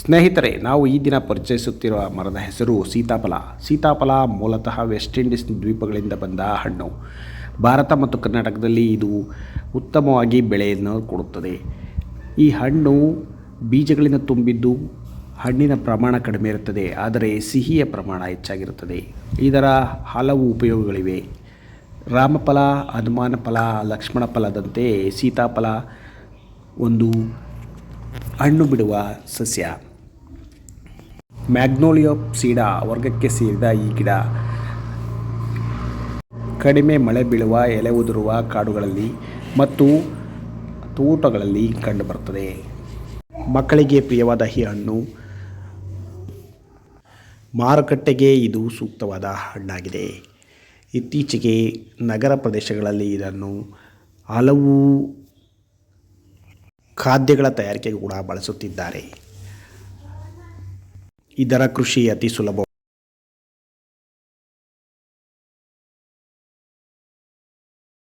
ಸ್ನೇಹಿತರೆ, ನಾವು ಈ ದಿನ ಪರಿಚಯಿಸುತ್ತಿರುವ ಮರದ ಹೆಸರು ಸೀತಾಫಲ. ಸೀತಾಫಲ ಮೂಲತಃ ವೆಸ್ಟ್ ಇಂಡೀಸ್ ದ್ವೀಪಗಳಿಂದ ಬಂದ ಹಣ್ಣು. ಭಾರತ ಮತ್ತು ಕರ್ನಾಟಕದಲ್ಲಿ ಇದು ಉತ್ತಮವಾಗಿ ಬೆಳೆಯನ್ನು ಕೊಡುತ್ತದೆ. ಈ ಹಣ್ಣು ಬೀಜಗಳಿಂದ ತುಂಬಿದ್ದು ಹಣ್ಣಿನ ಪ್ರಮಾಣ ಕಡಿಮೆ ಇರುತ್ತದೆ, ಆದರೆ ಸಿಹಿಯ ಪ್ರಮಾಣ ಹೆಚ್ಚಾಗಿರುತ್ತದೆ. ಇದರ ಹಲವು ಉಪಯೋಗಗಳಿವೆ. ರಾಮಫಲ ಹನುಮಾನ ಫಲ ಲಕ್ಷ್ಮಣ ಫಲದಂತೆ ಸೀತಾಫಲ ಒಂದು ಹಣ್ಣು ಬಿಡುವ ಸಸ್ಯ. ಮ್ಯಾಗ್ನೋಲಿಯೋಪ್ಸಿಡಾ ವರ್ಗಕ್ಕೆ ಸೇರಿದ ಈ ಗಿಡ. ಕಡಿಮೆ ಮಳೆ ಬೀಳುವ ಎಲೆ ಉದುರುವ ಕಾಡುಗಳಲ್ಲಿ ಮತ್ತು ತೋಟಗಳಲ್ಲಿ ಕಂಡುಬರುತ್ತದೆ. ಮಕ್ಕಳಿಗೆ ಪ್ರಿಯವಾದ ಈ ಹಣ್ಣು. ಮಾರುಕಟ್ಟೆಗೆ ಇದು ಸೂಕ್ತವಾದ ಹಣ್ಣಾಗಿದೆ. ಇತ್ತೀಚೆಗೆ ನಗರ ಪ್ರದೇಶಗಳಲ್ಲಿ ಇದನ್ನು ಹಲವು ಖಾದ್ಯಗಳ ತಯಾರಿಕೆಗೆ ಕೂಡ ಬಳಸುತ್ತಿದ್ದಾರೆ. ಇದರ ಕೃಷಿ ಅತಿ ಸುಲಭ